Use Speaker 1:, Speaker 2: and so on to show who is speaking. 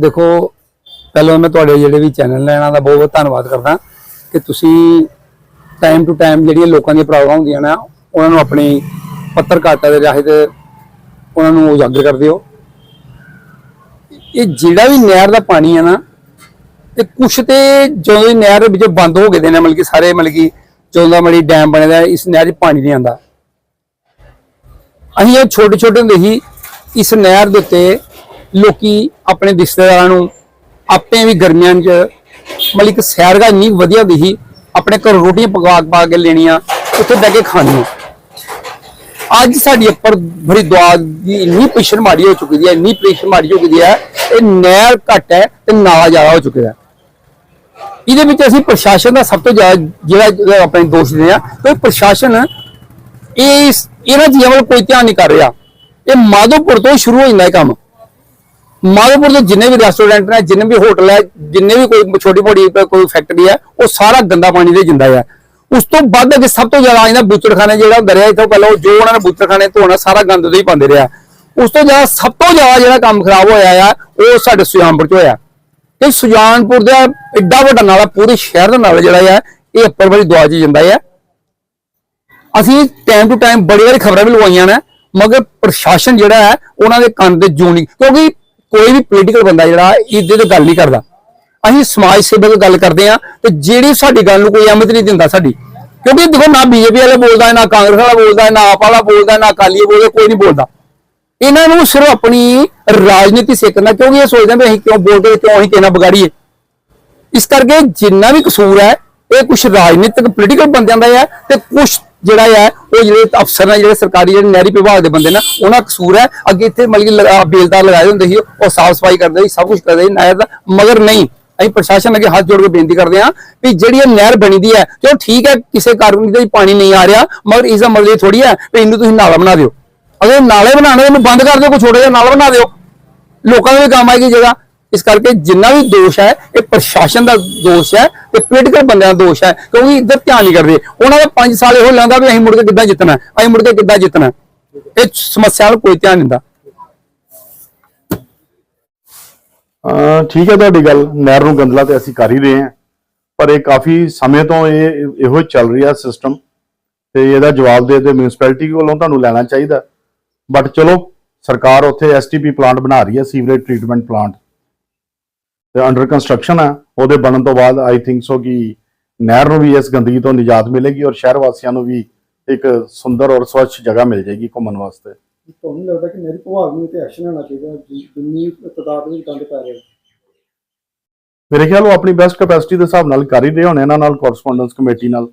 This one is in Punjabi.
Speaker 1: ਦੇਖੋ, ਪਹਿਲਾਂ ਮੈਂ ਤੁਹਾਡੇ ਜਿਹੜੇ ਵੀ ਚੈਨਲ ਨੇ, ਇਹਨਾਂ ਦਾ ਬਹੁਤ ਬਹੁਤ ਧੰਨਵਾਦ ਕਰਦਾ ਕਿ ਤੁਸੀਂ ਟਾਈਮ ਟੂ ਟਾਈਮ ਜਿਹੜੀਆਂ ਲੋਕਾਂ ਦੀਆਂ ਪ੍ਰੋਬਲਮਾਂ ਹੁੰਦੀਆਂ ਨਾ, ਉਹਨਾਂ ਨੂੰ ਆਪਣੀ ਪੱਤਰਕਾਰਤਾ ਦੇ ਰਾਹੀਂ ਤੇ ਉਹਨਾਂ ਨੂੰ ਉਜਾਗਰ ਕਰਦੇ ਹੋ ਇਹ ਜਿਹੜਾ ਵੀ ਨਹਿਰ ਦਾ ਪਾਣੀ ਹੈ ਨਾ ਤੇ ਕੁਛ ਤੇ ਜਦੋਂ ਦੀ ਨਹਿਰ ਵਿੱਚ ਬੰਦ ਹੋ ਗਏ ਦੇ ਨੇ ਮਤਲਬ ਕਿ ਸਾਰੇ, ਮਤਲਬ ਕਿ ਜਦੋਂ ਦਾ ਮੜੀ ਡੈਮ ਬਣਿਆ ਦਾ ਇਸ ਨਹਿਰ 'ਚ ਪਾਣੀ ਨਹੀਂ ਆਉਂਦਾ। ਅਸੀਂ ਇਹ ਛੋਟੇ ਛੋਟੇ ਹੁੰਦੇ ਸੀ ਇਸ ਨਹਿਰ ਦੇ ਉੱਤੇ ਲੋਕੀ ਆਪਣੇ ਰਿਸ਼ਤੇਦਾਰਾਂ ਨੂੰ ਆਪੇ ਵੀ ਗਰਮੀਆਂ 'ਚ ਮਤਲਬ ਇੱਕ ਸੈਰਗਾ ਇੰਨੀ ਵਧੀਆ ਹੁੰਦੀ ਸੀ, ਆਪਣੇ ਘਰ ਰੋਟੀਆਂ ਪਕਾ ਪਾ ਕੇ ਲੈਣੀਆਂ, ਉੱਥੇ ਬਹਿ ਕੇ ਖਾਣੀਆਂ। ਅੱਜ ਸਾਡੀ ਉੱਪਰ ਬੜੀ ਦੁਆ ਦੀ ਇੰਨੀ ਪੇਸ਼ਣ ਮਾੜੀ ਹੋ ਚੁੱਕੀ ਹੈ, ਇੰਨੀ ਪੇਸ਼ਣ ਮਾੜੀ ਹੋ ਚੁੱਕੀ ਹੈ, ਇਹ ਨਹਿਰ ਘੱਟ ਹੈ ਤੇ ਨਾਲਾ ਜ਼ਿਆਦਾ ਹੋ ਚੁੱਕਿਆ ਹੈ। ਇਹਦੇ ਵਿੱਚ ਅਸੀਂ ਪ੍ਰਸ਼ਾਸਨ ਦਾ ਸਭ ਤੋਂ ਜ਼ਿਆਦਾ ਜਿਹੜਾ ਆਪਣੇ ਦੋਸ਼ ਦਿੰਦੇ ਆ ਕਿ ਪ੍ਰਸ਼ਾਸਨ ਇਹ ਇਹਨਾਂ ਚੀਜ਼ਾਂ ਵੱਲ ਕੋਈ ਧਿਆਨ ਨਹੀਂ ਕਰ ਰਿਹਾ। ਇਹ ਮਾਧੋਪੁਰ ਤੋਂ ਸ਼ੁਰੂ ਹੋ ਜਾਂਦਾ ਇਹ ਕੰਮ। ਮਾਧੋਪੁਰ ਦੇ ਜਿੰਨੇ ਵੀ ਰੈਸਟੋਰੈਂਟ ਨੇ, ਜਿੰਨੇ ਵੀ ਹੋਟਲ ਹੈ, ਜਿੰਨੇ ਵੀ ਕੋਈ ਛੋਟੀ ਮੋਟੀ, ਕੋਈ ਫੈਕਟਰੀ ਹੈ, ਉਹ ਸਾਰਾ ਗੰਦਾ ਪਾਣੀ ਦੇ ਜਿੰਦਾ ਹੈ। ਉਸ ਤੋਂ ਵੱਧ ਅੱਗੇ ਸਭ ਤੋਂ ਜ਼ਿਆਦਾ ਇਹਨਾਂ ਬੁੱਚੜਖਾਨੇ ਜਿਹੜਾ ਹੁੰਦਾ ਰਿਹਾ, ਇੱਥੋਂ ਪਹਿਲਾਂ ਜੋ ਉਹਨਾਂ ਨੇ ਬੁੱਚੜਖਾਨੇ ਧੋਣਾ, ਸਾਰਾ ਗੰਦ ਉਹਦੇ ਹੀ ਪਾਉਂਦੇ ਰਿਹਾ। ਉਸ ਤੋਂ ਜ਼ਿਆਦਾ ਸਭ ਤੋਂ ਜ਼ਿਆਦਾ ਜਿਹੜਾ ਕੰਮ ਖਰਾਬ ਹੋਇਆ ਆ, ਉਹ ਸਾਡੇ ਸੁਜਾਨਪੁਰ ਚ ਹੋਇਆ। ਕਿ ਸੁਜਾਨਪੁਰ ਦਾ ਐਡਾ ਵੱਡਾ ਨਾਲਾ, ਪੂਰੇ ਸ਼ਹਿਰ ਦਾ ਨਾਲਾ ਜਿਹੜਾ ਆ, ਇਹ ਅੱਪਰ ਵਾਲੀ ਦੁਆ ਚ ਜਾਂਦਾ ਹੈ ਅਸੀਂ ਟਾਈਮ ਟੂ ਟਾਈਮ ਬੜੀ ਵਾਰੀ ਖਬਰਾਂ ਵੀ ਲਵਾਈਆਂ ਨੇ, ਮਗਰ ਪ੍ਰਸ਼ਾਸਨ ਜਿਹੜਾ ਹੈ, ਉਹਨਾਂ ਦੇ ਕੰਨ ਤੇ ਜੂਨੀ ਕਿਉਂਕਿ ਕੋਈ ਵੀ ਪੋਲੀਟੀਕਲ ਬੰਦਾ ਜਿਹੜਾ ਇਹਦੇ ਤੇ ਗੱਲ ਨਹੀਂ ਕਰਦਾ। ਅਸੀਂ ਸਮਾਜ ਸੇਵਕ ਗੱਲ ਕਰਦੇ ਆ ਤੇ ਜਿਹੜੀ ਸਾਡੀ ਗੱਲ ਨੂੰ ਕੋਈ ਅਹਿਮਤ ਨਹੀਂ ਦਿੰਦਾ ਸਾਡੀ। ਕਿਉਂਕਿ ਦੇਖੋ ਨਾ ਬੀਜੇਪੀ ਵਾਲਾ ਬੋਲਦਾ, ਨਾ ਕਾਂਗਰਸ ਵਾਲਾ ਬੋਲਦਾ, ਨਾ ਆਪ ਵਾਲਾ ਬੋਲਦਾ, ਨਾ ਅਕਾਲੀ ਬੋਲਦਾ, ਕੋਈ ਨਹੀਂ ਬੋਲਦਾ। ਇਹਨਾਂ ਨੂੰ ਸਿਰਫ ਆਪਣੀ ਰਾਜਨੀਤੀ ਸਿੱਖਣਾ, ਕਿਉਂਕਿ ਇਹ ਸੋਚਦੇ ਵੀ ਅਸੀਂ ਕਿਉਂ ਬੋਲਦੇ, ਕਿਉਂ ਅਸੀਂ ਕਿਹਨਾਂ ਵਿਗਾੜੀਏ। ਇਸ ਕਰਕੇ ਜਿੰਨਾ ਵੀ ਕਸੂਰ ਹੈ, ਇਹ ਕੁਝ ਰਾਜਨੀਤਿਕ ਪੋਲੀਟੀਕਲ ਬੰਦਿਆਂ ਦਾ ਹੈ ਤੇ ਕੁਝ ਜਿਹੜਾ ਹੈ ਉਹ ਜਿਹੜੇ ਅਫਸਰ ਨੇ, ਜਿਹੜੇ ਸਰਕਾਰੀ ਜਿਹੜੇ ਨਹਿਰੀ ਵਿਭਾਗ ਦੇ ਬੰਦੇ ਨੇ, ਉਹਨਾਂ ਕਸੂਰ ਹੈ। ਅੱਗੇ ਇੱਥੇ ਮਤਲਬ ਬੇਲਦਾਰ ਲਗਾਏ ਹੁੰਦੇ ਸੀ, ਉਹ ਸਾਫ਼ ਸਫ਼ਾਈ ਕਰਦੇ ਸੀ, ਸਭ ਕੁਝ ਕਰਦੇ ਸੀ, ਨਹਿਰ ਦਾ। ਮਗਰ ਨਹੀਂ, ਅਸੀਂ ਪ੍ਰਸ਼ਾਸਨ ਅੱਗੇ ਹੱਥ ਜੋੜ ਕੇ ਬੇਨਤੀ ਕਰਦੇ ਹਾਂ ਵੀ ਜਿਹੜੀ ਇਹ ਨਹਿਰ ਬਣੀ ਦੀ ਹੈ, ਚਲੋ ਠੀਕ ਹੈ, ਕਿਸੇ ਕਾਰਨ ਦਾ ਪਾਣੀ ਨਹੀਂ ਆ ਰਿਹਾ, ਮਗਰ ਇਸ ਦਾ ਮਤਲਬ ਥੋੜੀ ਹੈ ਵੀ ਇਹਨੂੰ ਤੁਸੀਂ ਨਾਲਾ ਬਣਾ ਦਿਓ। ਅਗਰ ਨਾਲੇ ਬਣਾਉਣੇ ਇਹਨੂੰ ਬੰਦ ਕਰ ਦਿਓ, ਕੋਈ ਛੋਟੇ ਜਿਹਾ ਨਾਲਾ ਬਣਾ ਦਿਓ। ਲੋਕਾਂ ਦੇ ਵੀ ਕੰਮ ਆਏਗੀ ਜਗ੍ਹਾ। ਇਸ ਕਰਕੇ ਜਿੰਨਾ ਵੀ ਦੋਸ਼ ਹੈ, ਇਹ ਪ੍ਰਸ਼ਾਸਨ ਦਾ ਦੋਸ਼ ਹੈ ਤੇ ਪੋਲੀਟੀਕਲ ਬੰਦਿਆਂ ਦਾ ਦੋਸ਼ ਹੈ, ਕਿਉਂਕਿ ਇੱਧਰ ਧਿਆਨ ਨਹੀਂ ਕਰਦੇ। ਉਹਨਾਂ ਦਾ 5 ਸਾਲ ਇਹੋ ਲੈਂਦਾ ਵੀ ਅਸੀਂ ਮੁੜ ਕੇ ਕਿੱਦਾਂ ਜਿੱਤਣਾ ਅਸੀਂ ਮੁੜ ਕੇ ਕਿੱਦਾਂ ਜਿੱਤਣਾ ਇਹ ਸਮੱਸਿਆ ਵੱਲ ਕੋਈ ਧਿਆਨ ਨਹੀਂ ਦਿੰਦਾ।
Speaker 2: ਅਹ ਠੀਕ ਹੈ ਤੁਹਾਡੀ ਗੱਲ, ਨਹਿਰ ਨੂੰ ਗੰਦਲਾ ਤੇ ਅਸੀਂ ਕਰ ਹੀ ਰਹੇ ਹਾਂ, ਪਰ ਇਹ ਕਾਫੀ ਸਮੇਂ ਤੋਂ ਇਹ ਇਹੋ ਚੱਲ ਰਿਹਾ ਸਿਸਟਮ ਤੇ ਇਹਦਾ ਜਵਾਬ ਦੇ ਤੇ ਮਿਊਨਿਸਪੈਲਿਟੀ ਕੋਲੋਂ ਤੁਹਾਨੂੰ ਲੈਣਾ ਚਾਹੀਦਾ। ਬਟ ਚਲੋ, ਸਰਕਾਰ ਉੱਥੇ ਐਸਟੀਪੀ ਪਲਾਂਟ ਬਣਾ ਰਹੀ ਹੈ, ਸੀਵਰੇਜ ਟ੍ਰੀਟਮੈਂਟ ਪਲਾਂਟ ਤੇ ਅੰਡਰ ਕੰਸਟਰਕਸ਼ਨ ਹੈ ਉਹਦੇ ਬਣਨ ਤੋਂ ਬਾਅਦ ਆਈ ਥਿੰਕ ਸੋ ਕਿ ਨਹਿਰ ਨੂੰ ਵੀ ਇਸ ਗੰਦਗੀ ਤੋਂ ਨਿਜਾਤ ਮਿਲੇਗੀ ਔਰ ਸ਼ਹਿਰ ਵਾਸੀਆਂ ਨੂੰ ਵੀ ਇੱਕ ਸੁੰਦਰ ਔਰ ਸਵੱਛ ਜਗ੍ਹਾ ਮਿਲ ਜਾਏਗੀ ਘੁੰਮਣ ਵਾਸਤੇ।
Speaker 3: ਤੁਹਾਨੂੰ ਲੱਗਦਾ ਕਿ ਨਹਿਰੀ ਵਿਭਾਗ ਨੂੰ ਤੇ ਐਕਸ਼ਨ ਲੈਣਾ ਚਾਹੀਦਾ ਜਿੰਨੀ ਤਦਾਦ ਵਿੱਚ ਗੰਦ ਪੈ ਰਿਹਾ
Speaker 2: ਮੇਰੇ ਖਿਆਲ ਉਹ ਆਪਣੀ ਬੈਸਟ ਕੈਪੈਸਿਟੀ ਦੇ ਹਿਸਾਬ ਨਾਲ ਕਰ ਹੀ ਰਹੇ ਹੋਣੇ ਇਹਨਾਂ ਨਾਲ ਕੋਰਸਪੋਂਡੈਂਸ ਕਮੇਟੀ ਨਾਲ।